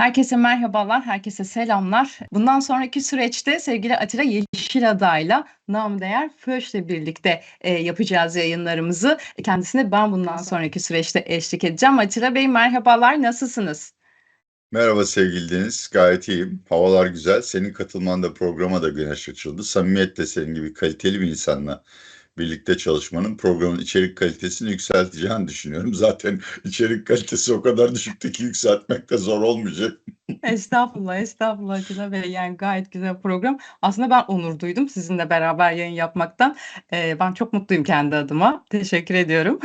Herkese merhabalar, herkese selamlar. Bundan sonraki süreçte sevgili Atilla Yeşilada'yla nam değer Föş'le birlikte e, yapacağız yayınlarımızı. Kendisine ben bundan sonraki süreçte eşlik edeceğim. Atilla Bey merhabalar, nasılsınız? Merhaba sevgili Deniz, gayet iyiyim. Havalar güzel. Senin katılman da programa da güneş açıldı. Samimiyet de senin gibi kaliteli bir insanla birlikte çalışmanın programın içerik kalitesini yükselteceğini düşünüyorum. Zaten içerik kalitesi o kadar düşüktü ki yükseltmek de zor olmayacak. Estağfurullah, estağfurullah Atilla Bey. Yani gayet güzel program. Aslında ben onur duydum sizinle beraber yayın yapmaktan. Ee, ben çok mutluyum kendi adıma. Teşekkür ediyorum.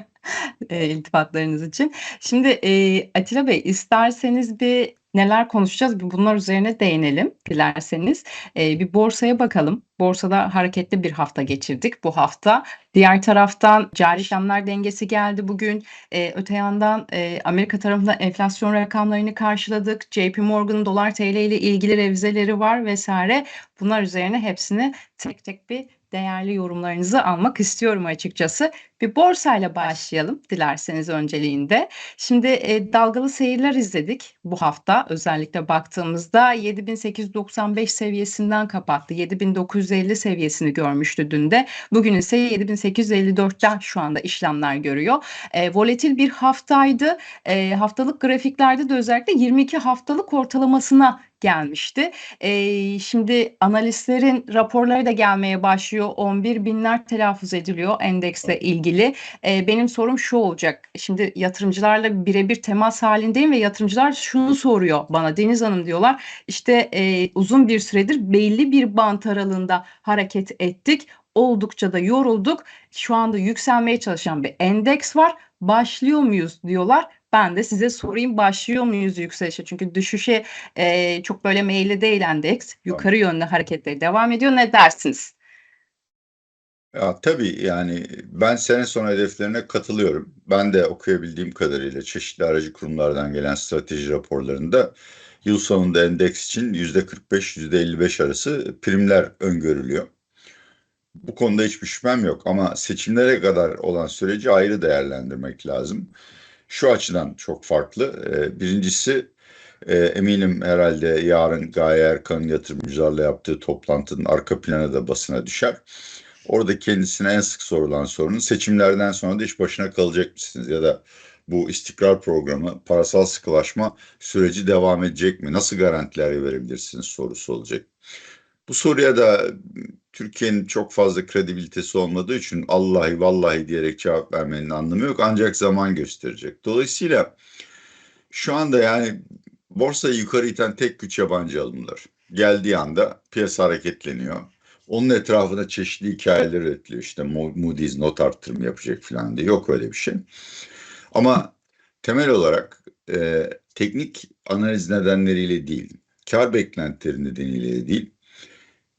e, iltifatlarınız için. Şimdi e, Atilla Bey isterseniz bir neler konuşacağız? Bir bunlar üzerine değinelim dilerseniz. E, bir borsaya bakalım. Borsada hareketli bir hafta geçirdik bu hafta. Diğer taraftan cari işlemler dengesi geldi bugün. E, öte yandan e, Amerika tarafından enflasyon rakamlarını karşıladık. JP Morgan'ın dolar TL ile ilgili revizeleri var vesaire. Bunlar üzerine hepsini tek tek bir değerli yorumlarınızı almak istiyorum açıkçası. Bir borsayla başlayalım dilerseniz önceliğinde. Şimdi e, dalgalı seyirler izledik bu hafta özellikle baktığımızda 7895 seviyesinden kapattı. 7950 seviyesini görmüştü dün de. Bugün ise 7854'ten şu anda işlemler görüyor. E, volatil bir haftaydı. E, haftalık grafiklerde de özellikle 22 haftalık ortalamasına gelmişti. E, şimdi analistlerin raporları da gelmeye başlıyor. 11 binler telaffuz ediliyor endeksle ilgili. E, benim sorum şu olacak. Şimdi yatırımcılarla birebir temas halindeyim ve yatırımcılar şunu soruyor bana. Deniz Hanım diyorlar işte e, uzun bir süredir belli bir bant aralığında hareket ettik. Oldukça da yorulduk. Şu anda yükselmeye çalışan bir endeks var. Başlıyor muyuz diyorlar. Ben de size sorayım başlıyor muyuz yükselişe? Çünkü düşüşe e, çok böyle meyilli değil endeks. Yukarı yönlü hareketleri devam ediyor. Ne dersiniz? Ya tabii yani ben sene sonu hedeflerine katılıyorum. Ben de okuyabildiğim kadarıyla çeşitli aracı kurumlardan gelen strateji raporlarında yıl sonunda endeks için %45-%55 arası primler öngörülüyor. Bu konuda hiçbir şüphem yok ama seçimlere kadar olan süreci ayrı değerlendirmek lazım. Şu açıdan çok farklı. Ee, birincisi e, eminim herhalde yarın Gaye Erkan'ın yatırımcılarla yaptığı toplantının arka planı da basına düşer. Orada kendisine en sık sorulan sorunun seçimlerden sonra da iş başına kalacak mısınız? Ya da bu istikrar programı, parasal sıkılaşma süreci devam edecek mi? Nasıl garantiler verebilirsiniz sorusu olacak. Bu soruya da Türkiye'nin çok fazla kredibilitesi olmadığı için Allahi vallahi diyerek cevap vermenin anlamı yok. Ancak zaman gösterecek. Dolayısıyla şu anda yani borsayı yukarı iten tek güç yabancı alımlar. Geldiği anda piyasa hareketleniyor. Onun etrafında çeşitli hikayeler üretiliyor. İşte Moody's not arttırım yapacak falan diye. Yok öyle bir şey. Ama temel olarak e, teknik analiz nedenleriyle değil, kar beklentileri nedeniyle değil,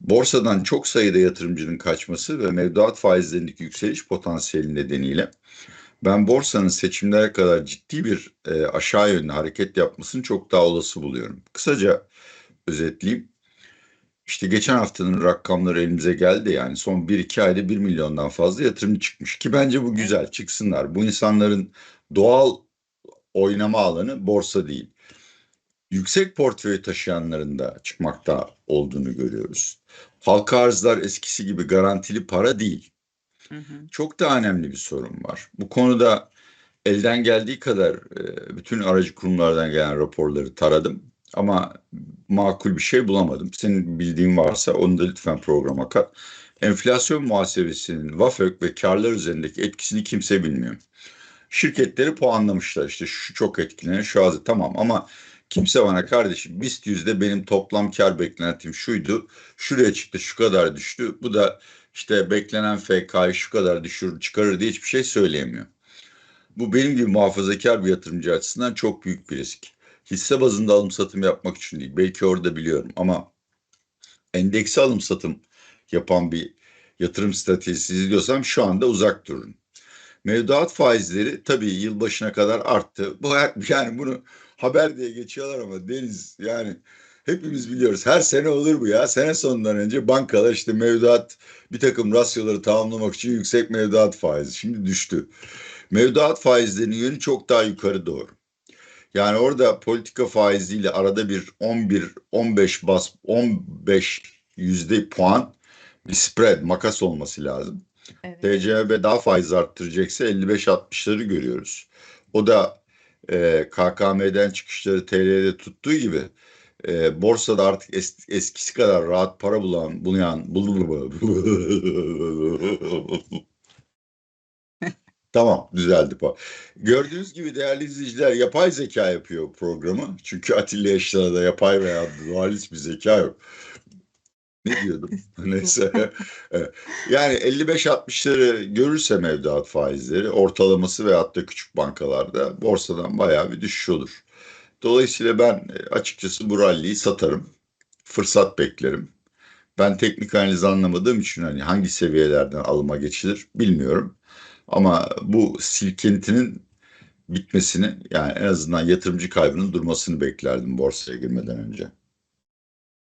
borsadan çok sayıda yatırımcının kaçması ve mevduat faizlerindeki yükseliş potansiyeli nedeniyle ben borsanın seçimlere kadar ciddi bir e, aşağı yönlü hareket yapmasını çok daha olası buluyorum. Kısaca özetleyeyim. İşte geçen haftanın rakamları elimize geldi yani son 1-2 ayda 1 milyondan fazla yatırımcı çıkmış ki bence bu güzel çıksınlar. Bu insanların doğal oynama alanı borsa değil. Yüksek portföy taşıyanların da çıkmakta olduğunu görüyoruz. Halka arzlar eskisi gibi garantili para değil. Hı hı. Çok da önemli bir sorun var. Bu konuda elden geldiği kadar e, bütün aracı kurumlardan gelen raporları taradım. Ama makul bir şey bulamadım. Senin bildiğin varsa onu da lütfen programa kat. Enflasyon muhasebesinin VAFÖK ve karlar üzerindeki etkisini kimse bilmiyor. Şirketleri puanlamışlar işte şu çok etkilenir şu az tamam ama kimse bana kardeşim BIST yüzde benim toplam kar beklentim şuydu şuraya çıktı şu kadar düştü bu da işte beklenen FK'yı şu kadar düşürür çıkarır diye hiçbir şey söyleyemiyor. Bu benim gibi muhafazakar bir yatırımcı açısından çok büyük bir risk hisse bazında alım satım yapmak için değil. Belki orada biliyorum ama endeksi alım satım yapan bir yatırım stratejisi izliyorsam şu anda uzak durun. Mevduat faizleri tabii yılbaşına kadar arttı. Bu yani bunu haber diye geçiyorlar ama Deniz yani hepimiz biliyoruz. Her sene olur bu ya. Sene sonundan önce bankalar işte mevduat bir takım rasyoları tamamlamak için yüksek mevduat faizi. Şimdi düştü. Mevduat faizlerinin yönü çok daha yukarı doğru. Yani orada politika faiziyle arada bir 11-15 bas 15 yüzde puan bir spread makas olması lazım. Evet. TCB daha faiz arttıracaksa 55-60'ları görüyoruz. O da e, KKM'den çıkışları TL'de tuttuğu gibi e, borsada artık es, eskisi kadar rahat para bulan, bulayan Tamam düzeldi. Gördüğünüz gibi değerli izleyiciler yapay zeka yapıyor programı. Çünkü Atilla Eşler'de yapay veya dualist bir zeka yok. Ne diyordum? Neyse. Yani 55-60'ları görürse mevduat faizleri ortalaması veyahut da küçük bankalarda borsadan bayağı bir düşüş olur. Dolayısıyla ben e, açıkçası bu ralliyi satarım. Fırsat beklerim. Ben teknik analiz anlamadığım için hani hangi seviyelerden alıma geçilir bilmiyorum. Ama bu silkintinin bitmesini yani en azından yatırımcı kaybının durmasını beklerdim borsaya girmeden önce.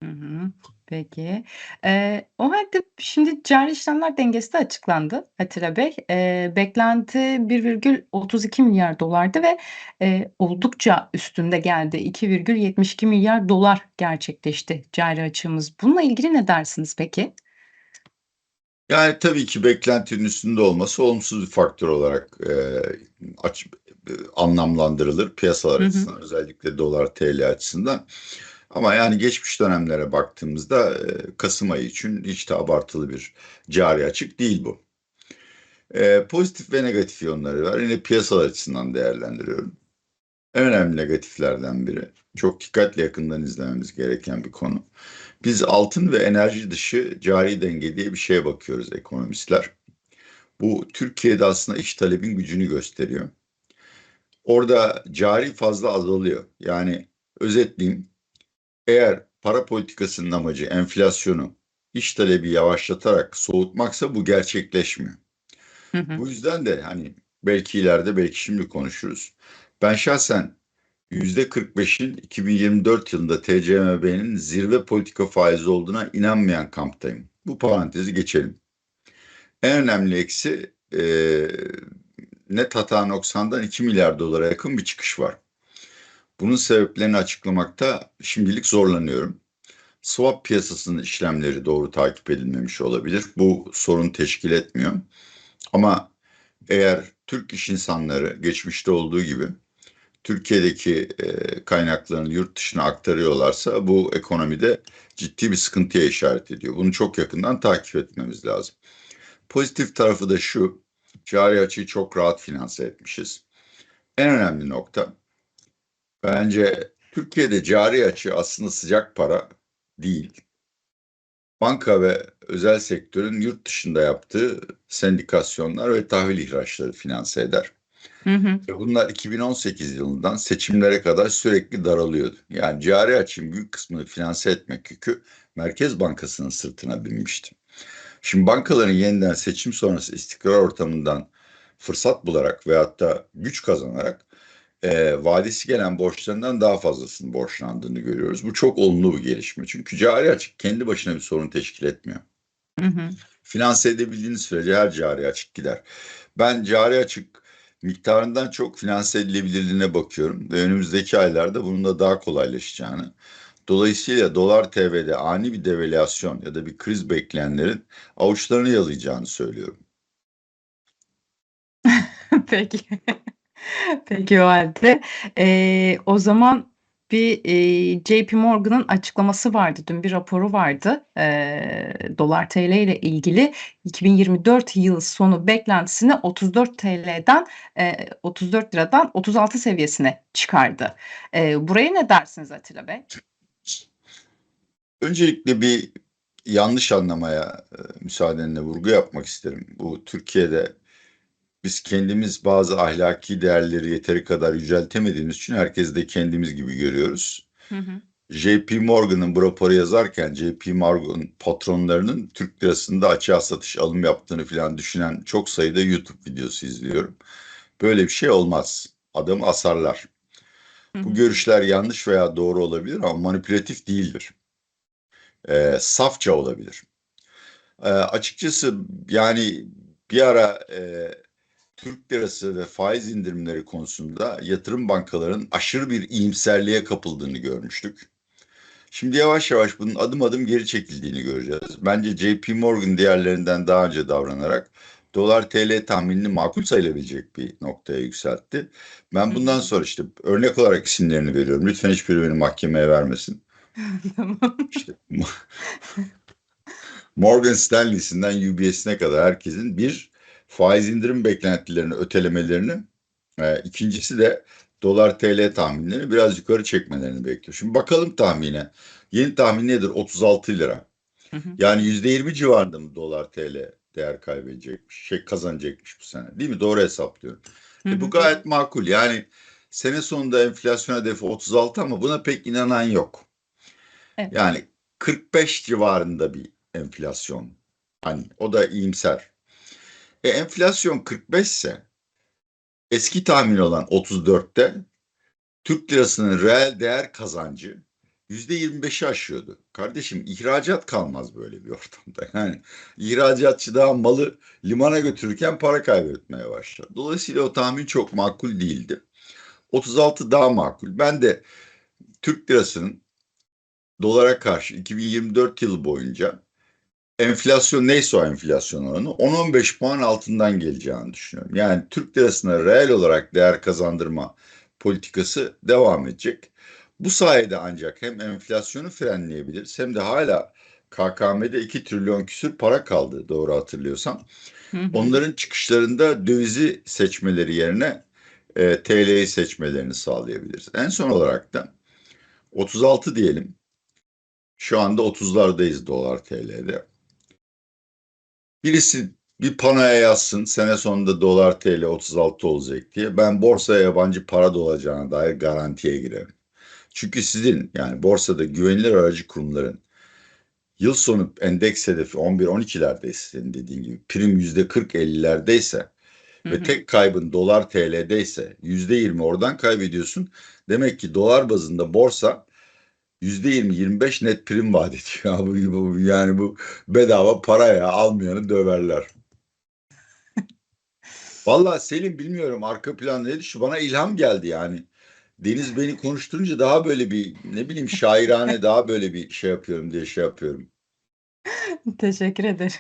Hı hı. Peki. Eee, o halde şimdi cari işlemler dengesi de açıklandı Atilla Bey. Eee, beklenti 1,32 milyar dolardı ve eee, oldukça üstünde geldi. 2,72 milyar dolar gerçekleşti cari açığımız. Bununla ilgili ne dersiniz peki? Yani tabii ki beklentinin üstünde olması olumsuz bir faktör olarak e, aç, e, anlamlandırılır piyasalar Hı hı. açısından özellikle dolar TL açısından. Ama yani geçmiş dönemlere baktığımızda e, Kasım ayı için hiç de abartılı bir cari açık değil bu. E, pozitif ve negatif yönleri var. Yine piyasalar açısından değerlendiriyorum. En önemli negatiflerden biri. Çok dikkatle yakından izlememiz gereken bir konu. Biz altın ve enerji dışı cari denge diye bir şeye bakıyoruz ekonomistler. Bu Türkiye'de aslında iş talebin gücünü gösteriyor. Orada cari fazla azalıyor. Yani özetleyeyim. Eğer para politikasının amacı enflasyonu, iş talebi yavaşlatarak soğutmaksa bu gerçekleşmiyor. Hı hı. Bu yüzden de hani belki ileride belki şimdi konuşuruz. Ben şahsen %45'in 2024 yılında TCMB'nin zirve politika faizi olduğuna inanmayan kamptayım. Bu parantezi geçelim. En önemli eksi e, net hata noksandan 2 milyar dolara yakın bir çıkış var. Bunun sebeplerini açıklamakta şimdilik zorlanıyorum. Swap piyasasının işlemleri doğru takip edilmemiş olabilir. Bu sorun teşkil etmiyor. Ama eğer Türk iş insanları geçmişte olduğu gibi Türkiye'deki e, kaynaklarını yurt dışına aktarıyorlarsa bu ekonomide ciddi bir sıkıntıya işaret ediyor. Bunu çok yakından takip etmemiz lazım. Pozitif tarafı da şu, cari açıyı çok rahat finanse etmişiz. En önemli nokta, bence Türkiye'de cari açı aslında sıcak para değil. Banka ve özel sektörün yurt dışında yaptığı sendikasyonlar ve tahvil ihraçları finanse eder. Hı hı. Ve bunlar 2018 yılından seçimlere kadar sürekli daralıyordu. Yani cari açığın büyük kısmını finanse etmek yükü Merkez Bankası'nın sırtına binmişti. Şimdi bankaların yeniden seçim sonrası istikrar ortamından fırsat bularak veyahut da güç kazanarak e, vadesi gelen borçlarından daha fazlasını borçlandığını görüyoruz. Bu çok olumlu bir gelişme. Çünkü cari açık kendi başına bir sorun teşkil etmiyor. Hı hı. Finanse edebildiğiniz sürece her cari açık gider. Ben cari açık miktarından çok finanse edilebilirliğine bakıyorum ve önümüzdeki aylarda bunun da daha kolaylaşacağını. Dolayısıyla dolar TL'de ani bir devalüasyon ya da bir kriz bekleyenlerin avuçlarını yalayacağını söylüyorum. Peki. Peki o halde. Eee, o zaman bir eee, JP Morgan'ın açıklaması vardı. Dün bir raporu vardı. Eee, dolar TL ile ilgili 2024 yıl sonu beklentisini 34 TL'den eee, 34 liradan 36 seviyesine çıkardı. Eee, buraya ne dersiniz Atilla Bey? Öncelikle bir yanlış anlamaya e, müsaadenle vurgu yapmak isterim. Bu Türkiye'de biz kendimiz bazı ahlaki değerleri yeteri kadar yüceltemediğimiz için herkes de kendimiz gibi görüyoruz. Hı hı. JP Morgan'ın bu raporu yazarken JP Morgan patronlarının Türk lirasında açığa satış alım yaptığını falan düşünen çok sayıda YouTube videosu izliyorum. Böyle bir şey olmaz. Adamı asarlar. Hı Bu görüşler yanlış veya doğru olabilir ama manipülatif değildir. Ee, safça olabilir. Ee, açıkçası yani bir ara e, Türk lirası ve faiz indirimleri konusunda yatırım bankalarının aşırı bir iyimserliğe kapıldığını görmüştük. Şimdi yavaş yavaş bunun adım adım geri çekildiğini göreceğiz. Bence JP Morgan diğerlerinden daha önce davranarak dolar TL tahminini makul sayılabilecek bir noktaya yükseltti. Ben bundan sonra işte örnek olarak isimlerini veriyorum. Lütfen hiçbiri beni mahkemeye vermesin. Tamam. İşte Morgan Stanley'sinden UBS'ine kadar herkesin bir faiz indirim beklentilerini ötelemelerini, e, ikincisi de dolar TL tahminlerini biraz yukarı çekmelerini bekliyor. Şimdi bakalım tahmine. Yeni tahmin nedir? 36 lira. Hı hı. Yani %20 civarında mı dolar TL değer kaybedecekmiş, şey kazanacakmış bu sene. Değil mi? Doğru hesaplıyorum. Hı E, bu hı. gayet makul. Yani sene sonunda enflasyon hedefi 36 ama buna pek inanan yok. Evet. Yani 45 civarında bir enflasyon. Hani o da iyimser. E, enflasyon 45 ise eski tahmin olan 34'te Türk lirasının reel değer kazancı %25'i aşıyordu. Kardeşim ihracat kalmaz böyle bir ortamda. Yani ihracatçı daha malı limana götürürken para kaybetmeye başladı. Dolayısıyla o tahmin çok makul değildi. 36 daha makul. Ben de Türk lirasının dolara karşı 2024 yılı boyunca enflasyon neyse o enflasyon oranı 10-15 puan altından geleceğini düşünüyorum. Yani Türk lirasına reel olarak değer kazandırma politikası devam edecek. Bu sayede ancak hem enflasyonu frenleyebiliriz hem de hala KKM'de 2 trilyon küsür para kaldı doğru hatırlıyorsam. Hı hı. Onların çıkışlarında dövizi seçmeleri yerine e, TL'yi seçmelerini sağlayabiliriz. En son olarak da 36 diyelim. Şu anda 30'lardayız dolar TL'de. Birisi bir panoya yazsın sene sonunda dolar TL 36 olacak diye. Ben borsaya yabancı para dolacağına dair garantiye girerim. Çünkü sizin yani borsada güvenilir aracı kurumların yıl sonu endeks hedefi 11-12'lerdeyse senin dediğin gibi prim %40-50'lerdeyse Hı ve tek kaybın dolar TL'deyse %20 oradan kaybediyorsun. Demek ki dolar bazında borsa %20-25 net prim vaat ediyor. Yani bu bedava para ya almayanı döverler. Vallahi Selim bilmiyorum arka plan neydi şu bana ilham geldi yani. Deniz beni konuşturunca daha böyle bir ne bileyim şairane daha böyle bir şey yapıyorum diye şey yapıyorum. Teşekkür ederim.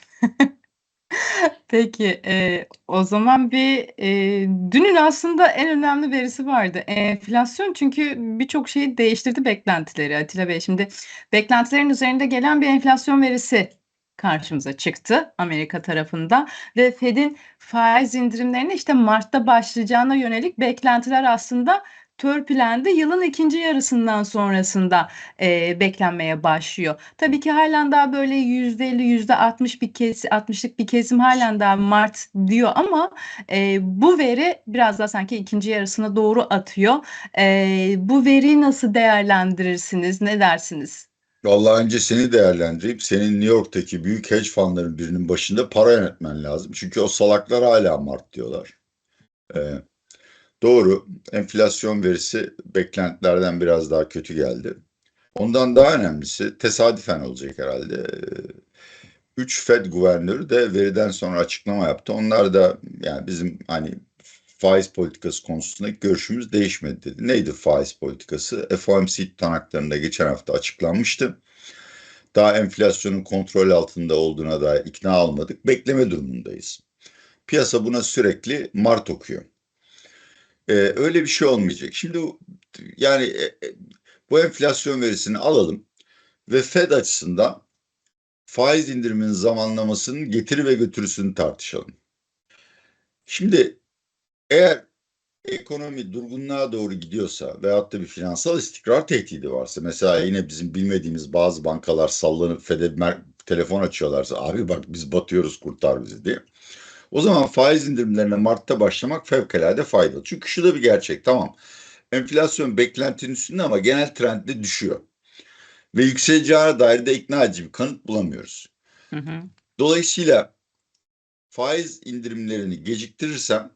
Peki, eee, o zaman bir, eee, dünün aslında en önemli verisi vardı. Enflasyon çünkü birçok şeyi değiştirdi beklentileri Atilla Bey. Şimdi beklentilerin üzerinde gelen bir enflasyon verisi karşımıza çıktı Amerika tarafında ve Fed'in faiz indirimlerine işte mart'ta başlayacağına yönelik beklentiler aslında törpülendi. Yılın ikinci yarısından sonrasında, eee, beklenmeye başlıyor. Tabii ki hâlen daha böyle %50, %60 bir kes 60'lık bir kesim hâlen daha mart diyor ama, eee, bu veri biraz daha sanki ikinci yarısına doğru atıyor. Eee, bu veriyi nasıl değerlendirirsiniz? Ne dersiniz? Vallahi önce seni değerlendireyim. Senin New York'taki büyük hedge fundların birinin başında para yönetmen lazım. Çünkü o salaklar hala Mart diyorlar. Ee, doğru. Enflasyon verisi beklentilerden biraz daha kötü geldi. Ondan daha önemlisi tesadüfen olacak herhalde. Ee, Üç Fed guvernörü de veriden sonra açıklama yaptı. Onlar da yani bizim hani faiz politikası konusundaki görüşümüz değişmedi dedi. Neydi faiz politikası? FOMC tutanaklarında geçen hafta açıklanmıştı. Daha enflasyonun kontrol altında olduğuna dair ikna almadık. Bekleme durumundayız. Piyasa buna sürekli Mart okuyor. Ee, öyle bir şey olmayacak. Şimdi yani e, e, bu enflasyon verisini alalım ve Fed açısından faiz indiriminin zamanlamasının getiri ve götürüsünü tartışalım. Şimdi eğer ekonomi durgunluğa doğru gidiyorsa veyahut da bir finansal istikrar tehdidi varsa mesela yine bizim bilmediğimiz bazı bankalar sallanıp FED'e telefon açıyorlarsa abi bak biz batıyoruz kurtar bizi diye. O zaman faiz indirimlerine Mart'ta başlamak fevkalade faydalı. Çünkü şu da bir gerçek tamam. Enflasyon beklentinin üstünde ama genel trendde düşüyor. Ve yükseleceğine dair de ikna edici bir kanıt bulamıyoruz. Hı hı. Dolayısıyla faiz indirimlerini geciktirirsem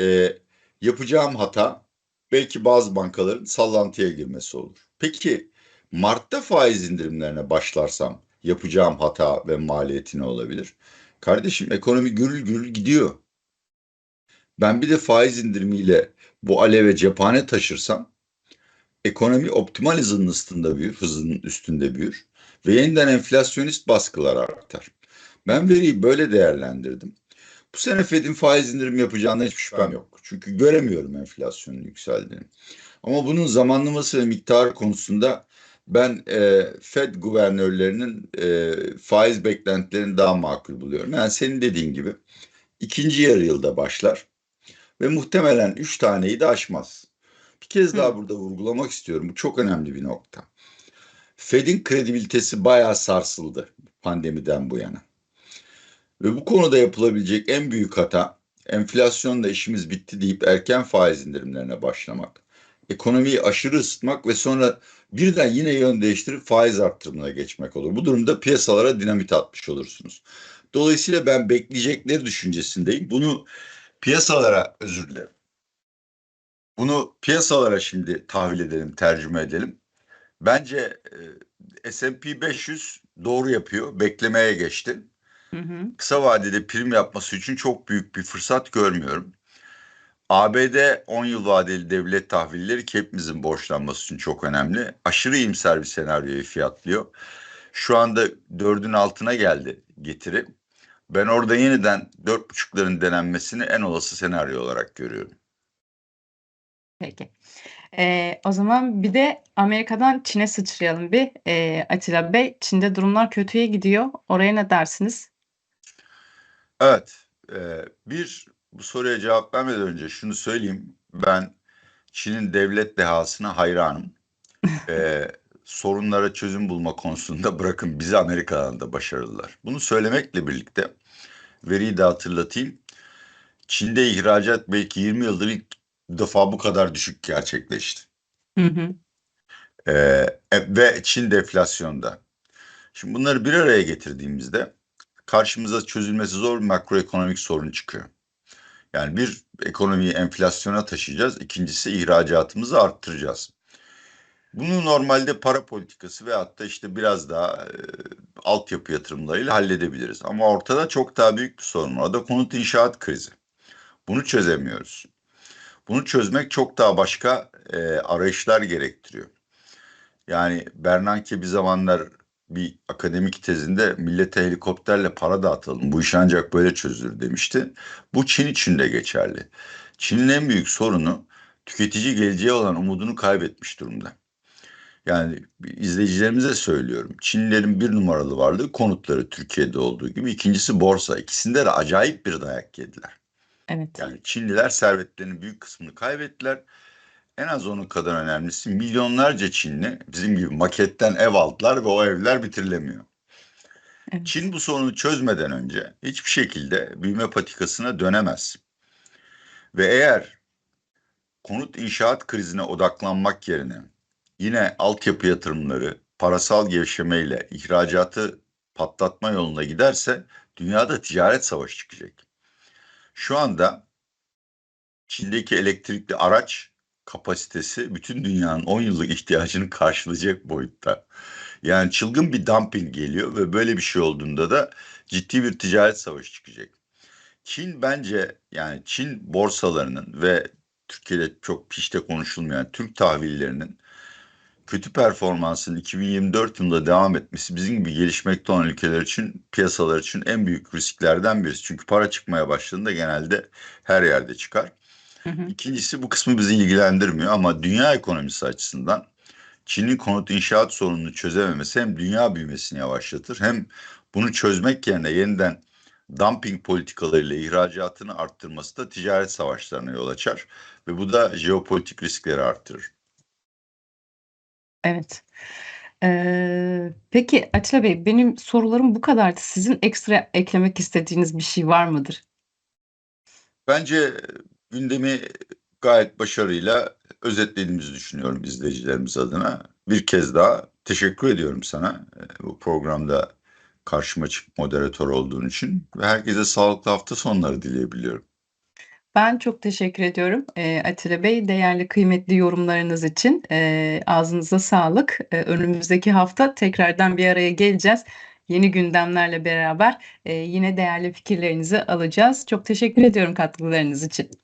e, yapacağım hata belki bazı bankaların sallantıya girmesi olur. Peki Mart'ta faiz indirimlerine başlarsam yapacağım hata ve maliyeti ne olabilir? Kardeşim ekonomi gürül gürül gidiyor. Ben bir de faiz indirimiyle bu aleve cephane taşırsam ekonomi optimal hızının üstünde büyür, hızının üstünde büyür ve yeniden enflasyonist baskılar artar. Ben veriyi böyle değerlendirdim. Bu sene Fed'in faiz indirim yapacağına hiçbir şüphem yok. Çünkü göremiyorum enflasyonun yükseldiğini. Ama bunun zamanlaması ve miktarı konusunda ben e, Fed guvernörlerinin e, faiz beklentilerini daha makul buluyorum. Yani senin dediğin gibi ikinci yarı yılda başlar ve muhtemelen üç taneyi de aşmaz. Bir kez daha burada vurgulamak istiyorum. Bu çok önemli bir nokta. Fed'in kredibilitesi bayağı sarsıldı pandemiden bu yana. Ve bu konuda yapılabilecek en büyük hata enflasyonla işimiz bitti deyip erken faiz indirimlerine başlamak. Ekonomiyi aşırı ısıtmak ve sonra birden yine yön değiştirip faiz arttırımına geçmek olur. Bu durumda piyasalara dinamit atmış olursunuz. Dolayısıyla ben bekleyecekleri düşüncesindeyim. Bunu piyasalara özür dilerim. Bunu piyasalara şimdi tahvil edelim, tercüme edelim. Bence e, S&P 500 doğru yapıyor. Beklemeye geçti. Hı hı. Kısa vadede prim yapması için çok büyük bir fırsat görmüyorum. ABD 10 yıl vadeli devlet tahvilleri ki hepimizin borçlanması için çok önemli. Aşırı iyimser bir senaryoyu fiyatlıyor. Şu anda dördün altına geldi getiri. Ben orada yeniden dört buçukların denenmesini en olası senaryo olarak görüyorum. Peki. Eee, o zaman bir de Amerika'dan Çin'e sıçrayalım bir. Eee, Atilla Bey, Çin'de durumlar kötüye gidiyor. Oraya ne dersiniz? Evet. Eee, bir bu soruya cevap vermeden önce şunu söyleyeyim. Ben Çin'in devlet dehasına hayranım. Eee, sorunlara çözüm bulma konusunda bırakın bizi Amerika'dan da başarılılar. Bunu söylemekle birlikte veriyi de hatırlatayım. Çin'de ihracat belki 20 yıldır ilk defa bu kadar düşük gerçekleşti. Hı hı. Ee, ve Çin deflasyonda. Şimdi bunları bir araya getirdiğimizde karşımıza çözülmesi zor bir makroekonomik sorun çıkıyor. Yani bir ekonomiyi enflasyona taşıyacağız. İkincisi ihracatımızı arttıracağız. Bunu normalde para politikası ve hatta işte biraz daha e, altyapı yatırımlarıyla halledebiliriz. Ama ortada çok daha büyük bir sorun var. O da konut inşaat krizi. Bunu çözemiyoruz. Bunu çözmek çok daha başka e, arayışlar gerektiriyor. Yani Bernanke bir zamanlar bir akademik tezinde millete helikopterle para dağıtalım. Bu iş ancak böyle çözülür demişti. Bu Çin için de geçerli. Çin'in en büyük sorunu tüketici geleceğe olan umudunu kaybetmiş durumda. Yani izleyicilerimize söylüyorum. Çinlilerin bir numaralı varlığı konutları Türkiye'de olduğu gibi. ikincisi borsa. İkisinde de acayip bir dayak yediler. Evet. Yani Çinliler servetlerinin büyük kısmını kaybettiler. En az onun kadar önemlisi milyonlarca Çinli bizim gibi maketten ev aldılar ve o evler bitirilemiyor. Evet. Çin bu sorunu çözmeden önce hiçbir şekilde büyüme patikasına dönemez. Ve eğer konut inşaat krizine odaklanmak yerine yine altyapı yatırımları, parasal gevşemeyle ihracatı patlatma yoluna giderse dünyada ticaret savaşı çıkacak. Şu anda Çin'deki elektrikli araç kapasitesi bütün dünyanın 10 yıllık ihtiyacını karşılayacak boyutta. Yani çılgın bir dumping geliyor ve böyle bir şey olduğunda da ciddi bir ticaret savaşı çıkacak. Çin bence yani Çin borsalarının ve Türkiye'de çok pişte konuşulmayan Türk tahvillerinin kötü performansın 2024 yılında devam etmesi bizim gibi gelişmekte olan ülkeler için, piyasalar için en büyük risklerden birisi. Çünkü para çıkmaya başladığında genelde her yerde çıkar. Hı hı. İkincisi bu kısmı bizi ilgilendirmiyor ama dünya ekonomisi açısından Çin'in konut inşaat sorununu çözememesi hem dünya büyümesini yavaşlatır hem bunu çözmek yerine yeniden dumping politikalarıyla ihracatını arttırması da ticaret savaşlarına yol açar ve bu da jeopolitik riskleri arttırır. Evet. Eee, peki Atilla Bey, benim sorularım bu kadardı. Sizin ekstra eklemek istediğiniz bir şey var mıdır? Bence gündemi gayet başarıyla özetlediğimizi düşünüyorum izleyicilerimiz adına. Bir kez daha teşekkür ediyorum sana bu programda karşıma çıkıp moderatör olduğun için ve herkese sağlıklı hafta sonları dileyebiliyorum. Ben çok teşekkür ediyorum, eee, Atilla Bey, değerli, kıymetli yorumlarınız için. Eee, ağzınıza sağlık. Önümüzdeki hafta tekrardan bir araya geleceğiz. Yeni gündemlerle beraber, yine değerli fikirlerinizi alacağız. Çok teşekkür ediyorum katkılarınız için.